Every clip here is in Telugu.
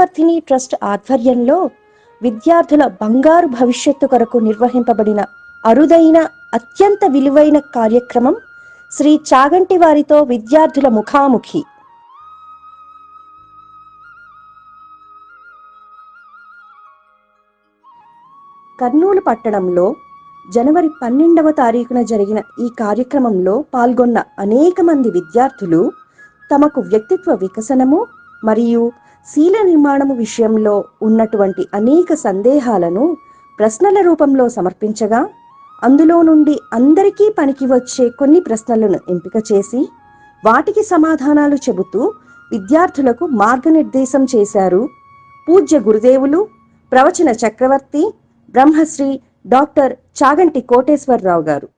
విద్యావర్ధిని ట్రస్ట్ ఆధ్వర్యంలో విద్యార్థుల బంగారు భవిష్యత్తు కొరకు నిర్వహింపబడిన అరుదైన అత్యంత విలువైన కార్యక్రమం శ్రీ చాగంటి వారితో విద్యార్థుల ముఖాముఖి. కర్నూలు పట్టణంలో జనవరి పన్నెండవ తారీఖున జరిగిన ఈ కార్యక్రమంలో పాల్గొన్న అనేక మంది విద్యార్థులు తమకు వ్యక్తిత్వ వికసనము మరియు శీల నిర్మాణము విషయంలో ఉన్నటువంటి అనేక సందేహాలను ప్రశ్నల రూపంలో సమర్పించగా అందులో నుండి అందరికీ పనికి వచ్చే కొన్ని ప్రశ్నలను ఎంపిక చేసి వాటికి సమాధానాలు చెబుతూ విద్యార్థులకు మార్గనిర్దేశం చేశారు పూజ్య గురుదేవులు ప్రవచన చక్రవర్తి బ్రహ్మశ్రీ డాక్టర్ చాగంటి కోటేశ్వరరావు గారు.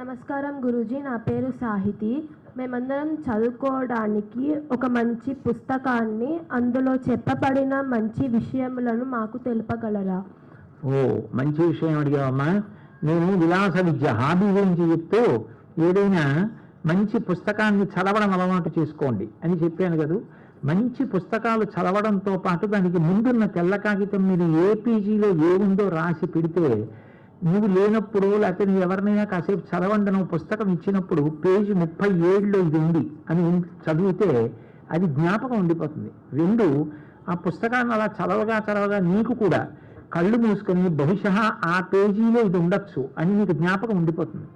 నమస్కారం గురూజీ నా పేరు సాహితి. మేమందరం చదువుకోవడానికి ఒక మంచి పుస్తకాన్ని అందులో చెప్పబడిన మంచి విషయములను మాకు తెలుపగలరా? ఓ మంచి విషయం అడిగావమ్మా. నేను విలాస విద్య హాబీ గురించి చెప్తూ ఏదైనా మంచి పుస్తకాన్ని చదవడం అలవాటు చేసుకోండి అని చెప్పాను కదా. మంచి పుస్తకాలు చదవడంతో పాటు దానికి ముందున్న తెల్ల కాగితం మీద ఏ పీజీలో ఏముందో రాసి పెడితే నువ్వు లేనప్పుడు లేకపోతే నువ్వు ఎవరినైనా కాసేపు చదవండి నువ్వు పుస్తకం ఇచ్చినప్పుడు పేజీ ముప్పై ఏడులో ఇది ఉంది అని చదివితే అది జ్ఞాపకం ఉండిపోతుంది. రెండు ఆ పుస్తకాన్ని అలా చదవగా చదవగా నీకు కూడా కళ్ళు మూసుకొని బహుశా ఆ పేజీలో ఇది ఉండొచ్చు అని నీకు జ్ఞాపకం ఉండిపోతుంది.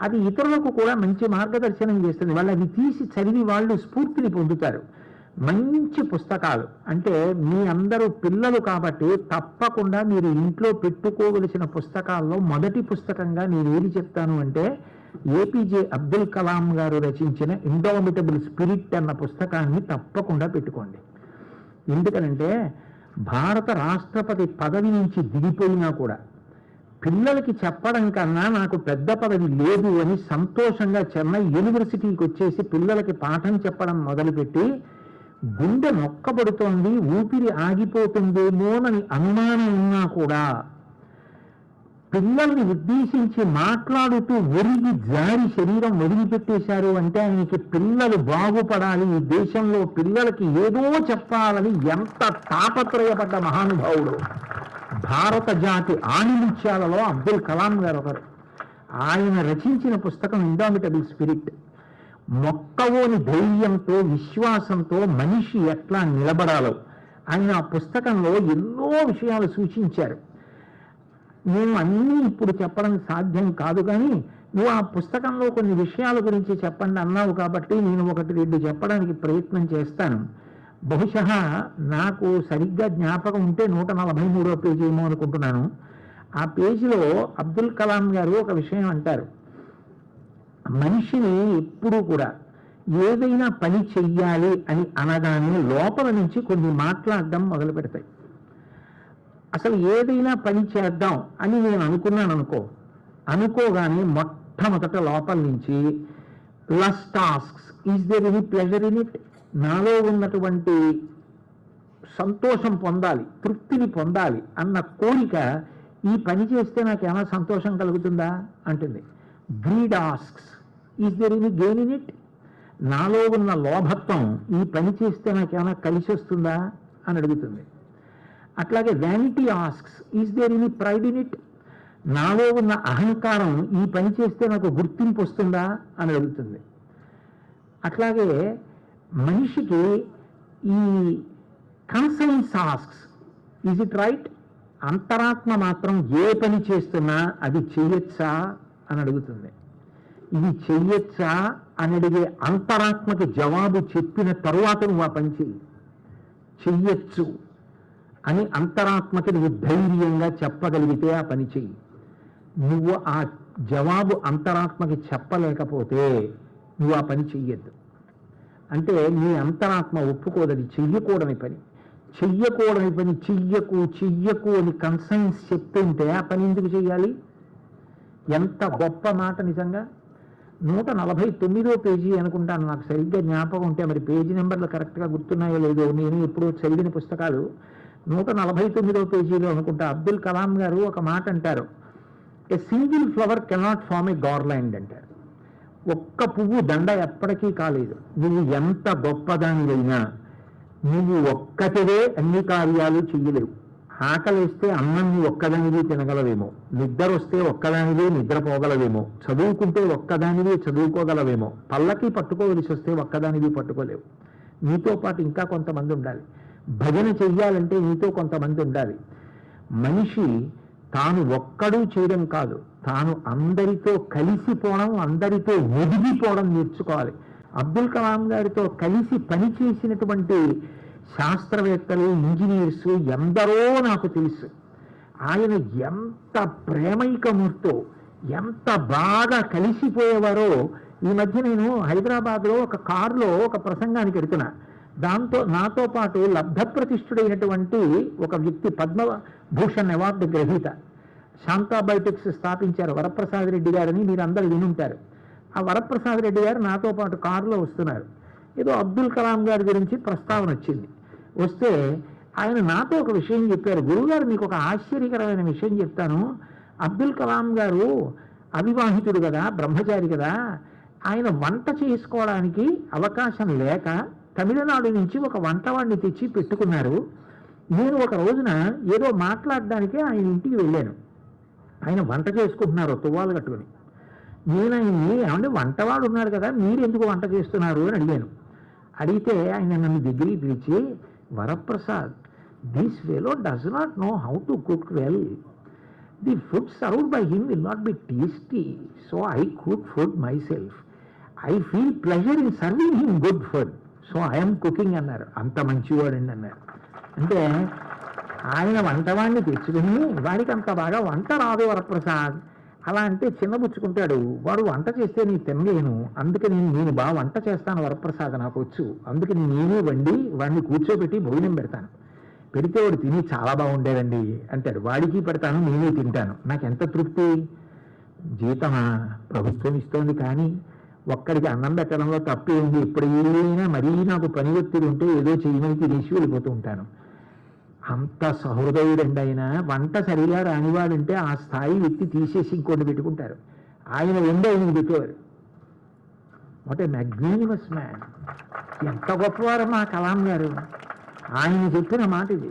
అది ఇతరులకు కూడా మంచి మార్గదర్శనం చేస్తుంది. వాళ్ళు అది తీసి చదివి వాళ్ళు స్ఫూర్తిని పొందుతారు. మంచి పుస్తకాలు. అంటే మీ అందరూ పిల్లలు కాబట్టి తప్పకుండా మీరు ఇంట్లో పెట్టుకోవలసిన పుస్తకాల్లో మొదటి పుస్తకంగా నేను ఏది చెప్తాను అంటే ఏపీజే అబ్దుల్ కలాం గారు రచించిన ఇండోమిటబుల్ స్పిరిట్ అన్న పుస్తకాన్ని తప్పకుండా పెట్టుకోండి. ఎందుకనంటే భారత రాష్ట్రపతి పదవి నుంచి దిగిపోయినా కూడా పిల్లలకి చెప్పడం కన్నా నాకు పెద్ద పదవి లేదు అని సంతోషంగా చెన్నై యూనివర్సిటీకి వచ్చేసి పిల్లలకి పాఠం చెప్పడం మొదలుపెట్టి గుండె నొక్కబడుతోంది ఊపిరి ఆగిపోతుందేమోనని అనుమానం ఉన్నా కూడా పిల్లల్ని ఉద్దేశించి మాట్లాడుతూ ఒరిగి జారి శరీరం వదిలిపెట్టేశారు అంటే ఆయనకి పిల్లలు బాగుపడాలి ఈ దేశంలో పిల్లలకి ఏదో చెప్పాలని ఎంత తాపత్రయపడ్డ మహానుభావుడు. భారత జాతి ఆణిముత్యాలలో అబ్దుల్ కలాం గారు ఒకరు. ఆయన రచించిన పుస్తకం ఇండామిటబుల్ స్పిరిట్ మొక్కవోని ధైర్యంతో విశ్వాసంతో మనిషి ఎట్లా నిలబడాలో. ఆయన ఆ పుస్తకంలో ఎన్నో విషయాలు సూచించారు. నేను అన్నీ ఇప్పుడు చెప్పడం సాధ్యం కాదు కానీ నువ్వు ఆ పుస్తకంలో కొన్ని విషయాల గురించి చెప్పండి అన్నావు కాబట్టి నేను ఒకటి రెండు చెప్పడానికి ప్రయత్నం చేస్తాను. బహుశా నాకు సరిగ్గా జ్ఞాపకం ఉంటే నూట నలభై మూడో పేజీ ఏమో అనుకుంటున్నాను. ఆ పేజీలో అబ్దుల్ కలాం గారు ఒక విషయం అంటారు. మనిషిని ఎప్పుడూ కూడా ఏదైనా పని చెయ్యాలి అని అనగానే లోపల నుంచి కొన్ని మాట్లాడడం మొదలు పెడతాయి. అసలు ఏదైనా పని చేద్దాం అని నేను అనుకున్నాను అనుకో అనుకోగానే మొట్టమొదట లోపల నుంచి plus tasks is there any pleasure in it నాలో ఉన్నటువంటి సంతోషం పొందాలి తృప్తిని పొందాలి అన్న కోరిక ఈ పని చేస్తే నాకు సంతోషం కలుగుతుందా? అంటుంది. Greed asks is there any gain in it నాలో ఉన్న లోభత్వం ఈ పని చేస్తే నాకు ఏమైనా కలిసి వస్తుందా అని అడుగుతుంది. అట్లాగే vanity asks is there any pride in it నాలో ఉన్న అహంకారం ఈ పని చేస్తే నాకు గుర్తింపు వస్తుందా అని అడుగుతుంది. అట్లాగే మనిషికి ఈ conscience asks is it right అంతరాత్మ మాత్రం ఏ పని చేస్తున్నా అది చేయొచ్చా అని అడుగుతుంది. ఇది చెయ్యొచ్చా అని అడిగే అంతరాత్మకి జవాబు చెప్పిన తరువాత నువ్వు ఆ పని చెయ్యి. చెయ్యొచ్చు అని అంతరాత్మకి నువ్వు ధైర్యంగా చెప్పగలిగితే ఆ పని చెయ్యి. నువ్వు ఆ జవాబు అంతరాత్మకి చెప్పలేకపోతే నువ్వు ఆ పని చెయ్యొద్దు. అంటే నీ అంతరాత్మ ఒప్పుకోదని చెయ్యకూడని పని. చెయ్యకూడని పని చెయ్యకు చెయ్యకు అని కన్సైన్స్ చెప్తుంటే ఆ పని ఎందుకు చెయ్యాలి? ఎంత గొప్ప మాట నిజంగా? నూట నలభై తొమ్మిదో పేజీ అనుకుంటాను నాకు సరిగ్గా జ్ఞాపకం ఉంటే మరి పేజీ నెంబర్లు కరెక్ట్గా గుర్తున్నాయో లేదో నేను ఎప్పుడూ చదివిన పుస్తకాలు నూట నలభై తొమ్మిదో పేజీలో అనుకుంటా. అబ్దుల్ కలాం గారు ఒక మాట అంటారు a single flower cannot form a garland అంటారు. ఒక్క పువ్వు దండ ఎప్పటికీ కాలేదు. నువ్వు ఎంత గొప్పదానివైనా నువ్వు ఒక్కటివే అన్ని కార్యాలు చెయ్యలేవు ఆకలిస్తే అన్నం నీ ఒక్కదానివి తినగలవేమో నిద్ర వస్తే ఒక్కదానివే నిద్రపోగలవేమో చదువుకుంటే ఒక్కదానివి చదువుకోగలవేమో పల్లకి పట్టుకోవలసి వస్తే ఒక్కదానివి పట్టుకోలేవు. నీతో పాటు ఇంకా కొంతమంది ఉండాలి. భజన చెయ్యాలంటే నీతో కొంతమంది ఉండాలి. మనిషి తాను ఒక్కడూ చేయడం కాదు తాను అందరితో కలిసిపోవడం అందరితో ఒదిగిపోవడం నేర్చుకోవాలి. అబ్దుల్ కలాం గారితో కలిసి పనిచేసినటువంటి శాస్త్రవేత్తలు ఇంజనీర్స్ ఎందరో నాకు తెలుసు. ఆయన ఎంత ప్రేమైకమూర్తో ఎంత బాగా కలిసిపోయేవారో ఈ మధ్య నేను హైదరాబాద్లో ఒక కారులో ఒక ప్రసంగానికి వెడుతున్నా దాంతో నాతో పాటు లబ్ధప్రతిష్ఠుడైనటువంటి ఒక వ్యక్తి పద్మభూషణ్ అవార్డు గ్రహీత. శాంతా బయోటెక్స్ స్థాపించారు వరప్రసాద్ రెడ్డి గారని మీరు అందరు వినుంటారు. ఆ వరప్రసాద్ రెడ్డి గారు నాతో పాటు కారులో వస్తున్నారు. ఏదో అబ్దుల్ కలాం గారి గురించి ప్రస్తావన వచ్చింది. వస్తే ఆయన నాతో ఒక విషయం చెప్పారు. గురువుగారు మీకు ఒక ఆశ్చర్యకరమైన విషయం చెప్తాను. అబ్దుల్ కలాం గారు అవివాహితుడు కదా బ్రహ్మచారి కదా. ఆయన వంట చేసుకోవడానికి అవకాశం లేక తమిళనాడు నుంచి ఒక వంటవాడిని తెచ్చి పెట్టుకున్నారు. నేను ఒక రోజున ఏదో మాట్లాడడానికి ఆయన ఇంటికి వెళ్ళాను. ఆయన వంట చేసుకుంటున్నారు తువ్వాలు కట్టుకుని. నేను ఆయన్ని ఏమంటే వంటవాడు ఉన్నాడు కదా మీరు ఎందుకు వంట చేస్తున్నారు? అని అడిగాను. అడిగితే ఆయన నన్ను దగ్గరికి పిలిచి Varaprasad this fellow does not know how to cook well the food served by him will not be tasty so I cook food myself I feel pleasure in serving him good food so I'm cooking అన్నారు. అంత మంచివాడండి అన్నారు. అంటే ఆయన వంటవాడిని తెచ్చుకుని వాడికి అంత బాగా వంట రాదు వరప్రసాద్. అలా అంటే చిన్నబుచ్చుకుంటాడు. వాడు వంట చేస్తే నేను తినలేను. అందుకని నేను బాగా వంట చేస్తాను. వరప్రసాద నాకు వచ్చు. అందుకని నేనే వండి వాడిని కూర్చోబెట్టి భోజనం పెడతాను. పెడితే వాడు తిని చాలా బాగుండేదండి. అంటాడు. వాడికి పెడతాను నేనే తింటాను. నాకు ఎంత తృప్తి? జీతమా? ప్రభుత్వం ఇస్తోంది కానీ ఒక్కడికి అన్నం పెట్టడంలో తప్పేంది ఇప్పుడు ఏదైనా మరీ నాకు పని ఒత్తిడి ఉంటే ఏదో చేయమని తినేసి వెళ్ళిపోతూ ఉంటాను. అంత సహృదయుడండి ఆయన వంట సరిగా రానివాడంటే ఆ స్థాయి వ్యక్తి తీసేసి ఇంకోటి పెట్టుకుంటారు. ఆయన వండి ఆయన పెట్టేవారు వాట్ ఏ మ్యాగ్నానిమస్ మ్యాన్ ఎంత గొప్పవారు మా కలాం గారు. ఆయన చెప్పిన మాట ఇది.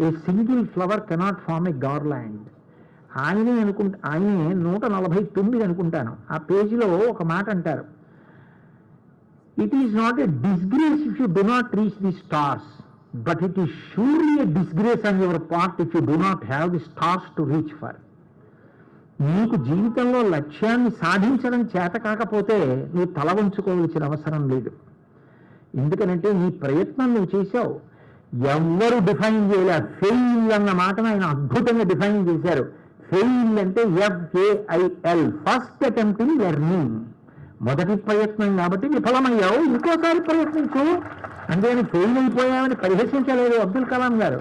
A single flower cannot form a garland ఆయనే అనుకుంటా ఆయనే నూట నలభై తొమ్మిది అనుకుంటాను. ఆ పేజీలో ఒక మాట అంటారు. It is not a disgrace if you do not reach the stars but it is surely a disgrace on your part if you do not have the stars to reach for నీకు జీవితంలో లక్ష్యాన్ని సాధించడం చేత కాకపోతే నువ్వు తల వంచుకోవలసిన అవసరం లేదు. ఎందుకనంటే నీ ప్రయత్నం నువ్వు చేశావు. ఎవ్వరు డిఫైన్ చేయలే? ఫెయిల్ అన్న మాటను ఆయన అద్భుతంగా డిఫైన్ చేశారు. ఫెయిల్ అంటే F A I L first attempt in learning మొదటి ప్రయత్నం కాబట్టి విఫలమయ్యావు. ఇంకోసారి ప్రయత్నించు. అంతేని ఫెయిల్ అయిపోయామని పరిహసించలేదు అబ్దుల్ కలాం గారు.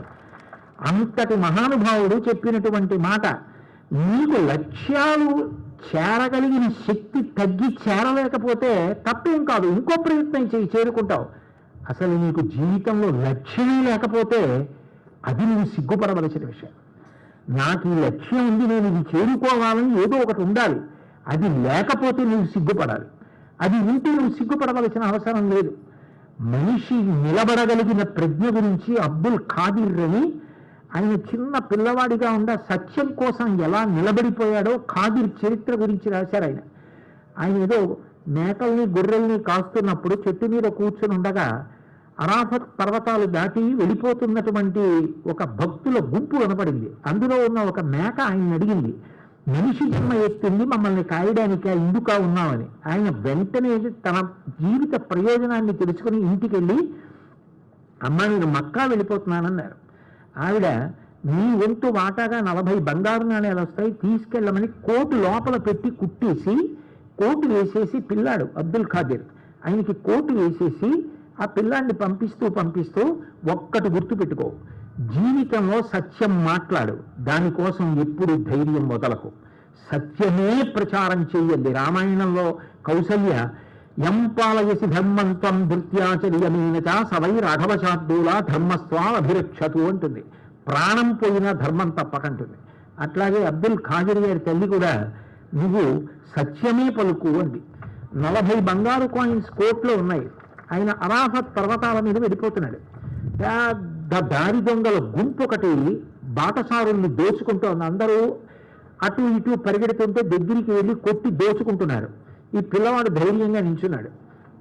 అంతటి మహానుభావుడు చెప్పినటువంటి మాట నీకు లక్ష్యాలు చేరగలిగిన శక్తి తగ్గి చేరలేకపోతే తప్పేం కాదు ఇంకో ప్రయత్నం చేయి చేరుకుంటావు. అసలు నీకు జీవితంలో లక్ష్యమే లేకపోతే అది నువ్వు సిగ్గుపడవలసిన విషయం. నాకు ఈ లక్ష్యం ఉంది నేను ఇది చేరుకోవాలని ఏదో ఒకటి ఉండాలి. అది లేకపోతే నువ్వు సిగ్గుపడాలి. అది ఉంటే నువ్వు సిగ్గుపడవలసిన అవసరం లేదు. మనిషి నిలబడగలిగిన ప్రజ్ఞ గురించి అబ్దుల్ ఖాదిర్ అని ఆయన చిన్న పిల్లవాడిగా ఉండ సత్యం కోసం ఎలా నిలబడిపోయాడో ఖాదిర్ చరిత్ర గురించి రాశారు ఆయన. ఆయన ఏదో మేకల్ని గొర్రెల్ని కాస్తున్నప్పుడు చెట్టు మీద కూర్చుని ఉండగా అరాఫత్ పర్వతాలు దాటి వెళ్ళిపోతున్నటువంటి ఒక భక్తుల గుంపు కనపడింది. అందులో ఉన్న ఒక మేక ఆయన అడిగింది మనిషి జన్మ ఎత్తింది మమ్మల్ని కాయడానికి ఇందుకా ఉన్నామని. ఆయన వెంటనే తన జీవిత ప్రయోజనాన్ని తెలుసుకుని ఇంటికి వెళ్ళి అమ్మ నేను మక్కా వెళ్ళిపోతున్నానన్నారు. ఆవిడ నీ వంతు వాటాగా నలభై బంగారు నాణ్యాలు వస్తాయి తీసుకెళ్ళమని కోటు లోపల పెట్టి కుట్టేసి కోటు వేసేసి పిల్లాడు అబ్దుల్ ఖాదిర్. ఆయనకి కోటు వేసేసి ఆ పిల్లాడిని పంపిస్తూ పంపిస్తూ ఒక్కటి గుర్తుపెట్టుకో. జీవితంలో సత్యం మాట్లాడు. దానికోసం ఎప్పుడు ధైర్యం వదలకు. సత్యమే ప్రచారం చెయ్యండి. రామాయణంలో కౌసల్య ఎంపాలయసి ధర్మంతం ధృత్యాచర్యమీనచ సవై రాఘవశార్దూల ధర్మస్వాభిరక్షతు అంటుంది. ప్రాణం పోయిన ధర్మం తప్పకంటుంది. అట్లాగే అబ్దుల్ ఖాజర్ గారి తల్లి కూడా నువ్వు సత్యమే పలుకు అంది. నలభై బంగారు కాయిన్స్ కోట్లో ఉన్నాయి. ఆయన అరాఫత్ పర్వతాల మీద వెళ్ళిపోతున్నాడు. పెద్ద దారి దొంగల గుంపు ఒకటి బాటసారుల్ని దోచుకుంటోంది అందరూ అటు ఇటు పరిగెడుతుంటే దగ్గరికి వెళ్ళి కొట్టి దోచుకుంటున్నారు. ఈ పిల్లవాడు ధైర్యంగా నించున్నాడు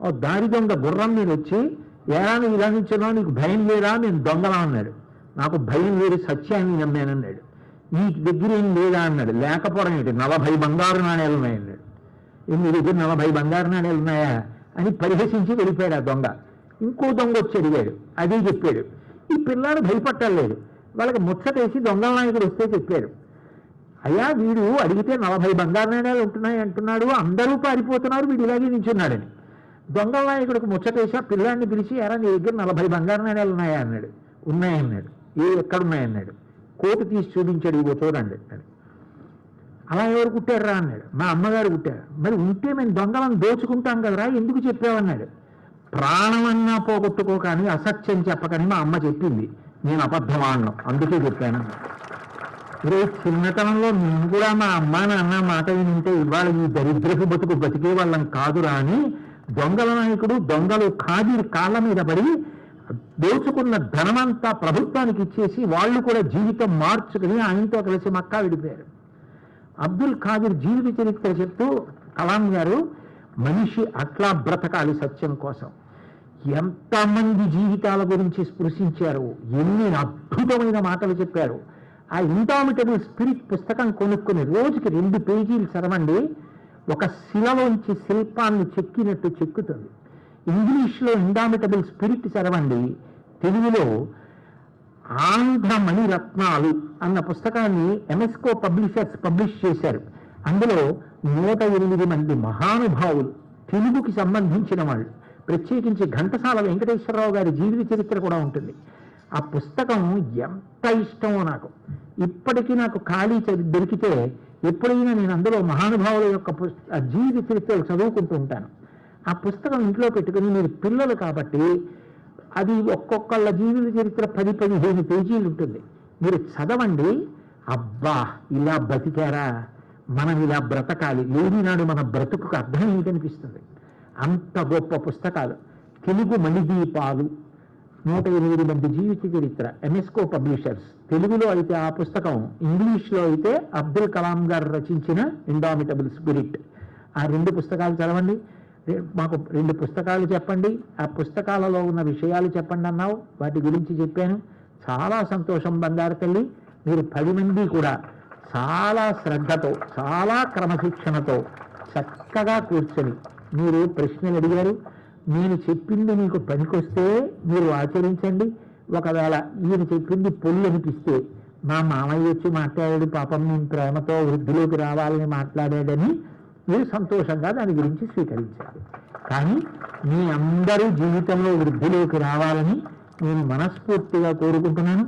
ఓ దారి దొంగ గుర్రం మీద వచ్చి ఎలా నువ్వు ఇలా నించున్నావు నీకు భయం లేదా? నేను దొంగలా అన్నాడు. నాకు భయం లేదు సత్యాన్ని నమ్మానన్నాడు. నీ దగ్గర ఏం లేదా? అన్నాడు. లేకపోవడం ఏంటి? నలభై బంగారు నాణేలు ఉన్నాయన్నాడు. మీ దగ్గర నలభై బంగారు నాణేలు ఉన్నాయా? అని పరిహసించి వెళ్ళిపోయాడు ఆ దొంగ. ఇంకో దొంగ వచ్చి అడిగాడు. అదే చెప్పాడు. ఈ పిల్లాడు భయపట్టలేదు వాళ్ళకి ముచ్చటేసి దొంగల నాయకుడు వస్తే చెప్పాడు అయ్యా వీడు అడిగితే నలభై బంగారు నాణ్యాలు ఉంటున్నాయి అంటున్నాడు అందరూ పారిపోతున్నారు వీడు ఇలాగే నించున్నాడని. దొంగల నాయకుడికి ముచ్చటేసి ఆ పిల్లాడిని పిలిచి ఎరా నీ దగ్గర నలభై బంగారు నాణ్యాలు ఉన్నాయా? అన్నాడు. ఉన్నాయన్నాడు ఏ ఎక్కడున్నాయన్నాడు కోటు తీసి చూపించాడు ఇగో చూడండి అన్నాడు. అలా ఎవరు కుట్టారా అన్నాడు. మా అమ్మగారు కుట్టారు. మరి ఉంటే మేము దొంగలను దోచుకుంటాం కదరా ఎందుకు చెప్పావన్నాడు ప్రాణమన్నా పోగొట్టుకో కానీ అసత్యం చెప్పకని మా అమ్మ చెప్పింది. నేను అబద్ధమాడను అందుకే చెప్పాను. రే చిన్నతనంలో నేను కూడా మా అమ్మ నాన్న మాట వింటే ఇవాళ ఈ దరిద్రపు బతుకు బతికే వాళ్ళం కాదురా అని దొంగల నాయకుడు దొంగలు ఖాదీర్ కాళ్ళ మీద పడి దోచుకున్న ధనమంతా ప్రభుత్వానికి ఇచ్చేసి వాళ్ళు కూడా జీవితం మార్చుకుని ఆయనతో కలిసి మక్కా విడిపోయారు. అబ్దుల్ ఖాదిర్ జీవిత చరిత్ర చెప్తూ కలాం గారు మనిషి అట్లా బ్రతకాలి సత్యం కోసం. ఎంతమంది జీవితాల గురించి స్పృశించారు ఎన్ని అద్భుతమైన మాటలు చెప్పారు. ఆ ఇంటామిటబుల్ స్పిరిట్ పుస్తకం కొనుక్కుని రోజుకి రెండు పేజీలు చదవండి ఒక శిలలోంచి శిల్పాన్ని చెక్కినట్టు చెక్కుతుంది. ఇంగ్లీష్లో ఇండామిటబుల్ స్పిరిట్ చదవండి తెలుగులో ఆంధ్ర మణిరత్నాలు అన్న పుస్తకాన్ని ఎంఎస్కో పబ్లిషర్స్ పబ్లిష్ చేశారు. అందులో నూట ఎనిమిది మంది మహానుభావులు తెలుగుకి సంబంధించిన వాళ్ళు. ప్రత్యేకించి ఘంటసాల వెంకటేశ్వరరావు గారి జీవిత చరిత్ర కూడా ఉంటుంది. ఆ పుస్తకం ఎంత ఇష్టమో నాకు. ఇప్పటికీ నాకు ఖాళీ చది- దొరికితే ఎప్పుడైనా నేను అందులో మహానుభావుల యొక్క ఆ జీవిత చరిత్రలు చదువుకుంటూ ఉంటాను. ఆ పుస్తకం ఇంట్లో పెట్టుకుని మీరు పిల్లలు కాబట్టి అది ఒక్కొక్కళ్ళ జీవిత చరిత్ర పది పదిహేను పేజీలు ఉంటుంది. మీరు చదవండి. అబ్బా ఇలా బతికారా? మనం ఇలా బ్రతకాలి లేనినాడు మన బ్రతుకు అర్థం ఏంటనిపిస్తుంది? అంత గొప్ప పుస్తకాలు. తెలుగు మణిదీపాలు. నూట ఎనిమిది మంది జీవిత చరిత్ర. ఎంఎస్కో పబ్లిషర్స్. తెలుగులో అయితే ఆ పుస్తకం ఇంగ్లీష్లో అయితే అబ్దుల్ కలాం గారు రచించిన ఇండామిటబుల్ స్పిరిట్ ఆ రెండు పుస్తకాలు చదవండి. మాకు రెండు పుస్తకాలు చెప్పండి. ఆ పుస్తకాలలో ఉన్న విషయాలు చెప్పండి అన్నావు. వాటి గురించి చెప్పాను. చాలా సంతోషం బందారు తల్లి. మీరు పది మంది కూడా చాలా శ్రద్ధతో చాలా క్రమశిక్షణతో చక్కగా కూర్చొని మీరు ప్రశ్నలు అడిగారు. నేను చెప్పింది మీకు పనికొస్తే మీరు ఆచరించండి. ఒకవేళ ఈయన చెప్పింది పొల్లు అనిపిస్తే మా మామయ్య వచ్చి మాట్లాడాడు పాపం నేను ప్రేమతో వృద్ధిలోకి రావాలని మాట్లాడాడని మీరు సంతోషంగా దాని గురించి స్వీకరించాలి కానీ మీ అందరూ జీవితంలో వృద్ధిలోకి రావాలని నేను మనస్ఫూర్తిగా కోరుకుంటున్నాను.